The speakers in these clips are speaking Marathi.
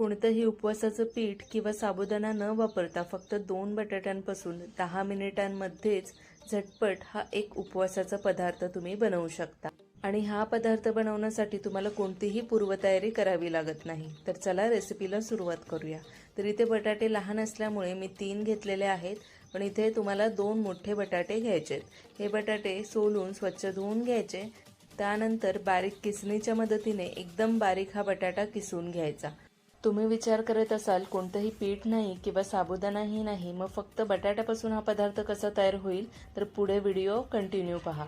कोणतंही उपवासाचं पीठ किंवा साबुदाणा न वापरता फक्त दोन बटाट्यांपासून दहा मिनिटांमध्येच झटपट हा एक उपवासाचा पदार्थ तुम्ही बनवू शकता. आणि हा पदार्थ बनवण्यासाठी तुम्हाला कोणतीही पूर्वतयारी करावी लागत नाही. तर चला रेसिपीला सुरुवात करूया. तर इथे बटाटे लहान असल्यामुळे मी तीन घेतलेले आहेत. पण इथे तुम्हाला दोन मोठे बटाटे घ्यायचे हे बटाटे सोलून स्वच्छ धुवून घ्यायचे. त्यानंतर बारीक किसणीच्या मदतीने एकदम बारीक हा बटाटा किसून घ्यायचा. तुम्ही विचार करत असाल कोणतंही पीठ नाही किंवा साबुदाणाही नाही मग फक्त बटाट्यापासून हा पदार्थ कसा तयार होईल? तर पुढे व्हिडिओ कंटिन्यू पहा.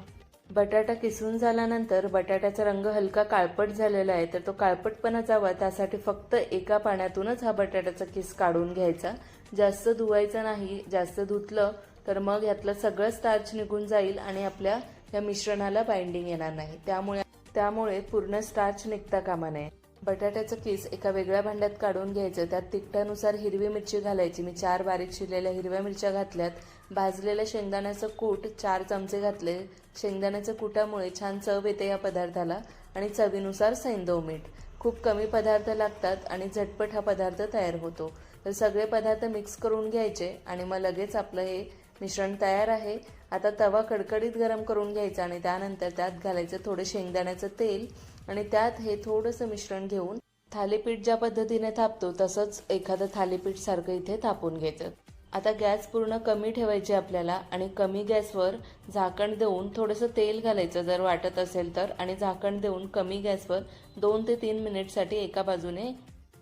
बटाटा किसून झाल्यानंतर बटाट्याचा रंग हलका काळपट झालेला आहे तर तो काळपटपणा जावा त्यासाठी फक्त एका पाण्यातूनच हा बटाट्याचा किस काढून घ्यायचा. जास्त धुवायचं नाही जास्त धुतलं तर मग यातलं सगळं स्टार्च निघून जाईल आणि आपल्या या मिश्रणाला बाइंडिंग येणार नाही. त्यामुळे त्यामुळे पूर्ण स्टार्च निघता कामा नये. बटाट्याचं पीस एका वेगळ्या भांड्यात काढून घ्यायचं. त्यात तिखटानुसार हिरवी मिरची घालायची. मी चार बारीक शिरलेल्या हिरव्या मिरच्या घातल्यात. भाजलेल्या शेंगदाण्याचं कूट चार चमचे घातले. शेंगदाण्याच्या कुटामुळे छान चव येते या पदार्थाला आणि चवीनुसार सैंदव मीठ. खूप कमी पदार्थ लागतात आणि झटपट हा पदार्थ तयार होतो. तर सगळे पदार्थ मिक्स करून घ्यायचे आणि मग लगेच आपलं हे मिश्रण तयार आहे. आता तवा कडकडीत गरम करून घ्यायचा आणि त्यानंतर त्यात घालायचं थोडं शेंगदाण्याचं तेल आणि त्यात हे थोडंसं मिश्रण घेऊन थालीपीठ ज्या पद्धतीने थापतो तसंच एखादं थालीपीठ सारखं इथे थापून घ्यायचं. आता गॅस पूर्ण कमी ठेवायची आपल्याला आणि कमी गॅसवर झाकण देऊन थोडंसं तेल घालायचं. जर वाटत असेल तर आणि झाकण देऊन कमी गॅसवर दोन ते तीन मिनिटसाठी एका बाजूने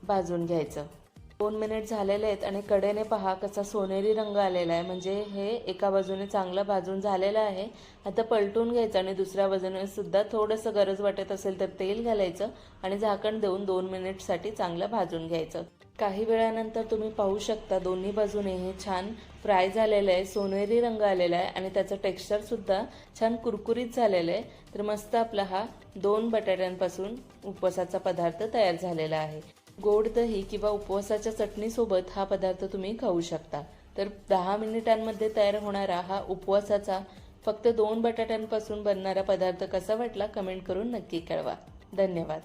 भाजून घ्यायचं. दोन मिनिट झालेले आहेत आणि कडेने पहा कसा सोनेरी रंग आलेला आहे. म्हणजे हे एका बाजूने चांगलं भाजून झालेलं आहे. आता पलटून घ्यायचं आणि दुसऱ्या बाजूने सुद्धा थोडंसं गरज वाटत असेल तर तेल घालायचं आणि झाकण देऊन दोन मिनिटसाठी चांगलं भाजून घ्यायचं. काही वेळानंतर तुम्ही पाहू शकता दोन्ही बाजूने हे छान फ्राय झालेलं आहे सोनेरी रंग आलेला आहे आणि त्याचं टेक्स्चरसुद्धा छान कुरकुरीत झालेलं आहे. तर मस्त आपला हा दोन बटाट्यांपासून उपवासाचा पदार्थ तयार झालेला आहे. गोड दही किंवा उपवासाच्या चटणीसोबत हा पदार्थ तुम्ही खाऊ शकता. तर दहा मिनिटांमध्ये तयार होणारा हा उपवासाचा फक्त दोन बटाट्यांपासून बनणारा पदार्थ कसा वाटला कमेंट करून नक्की कळवा. धन्यवाद.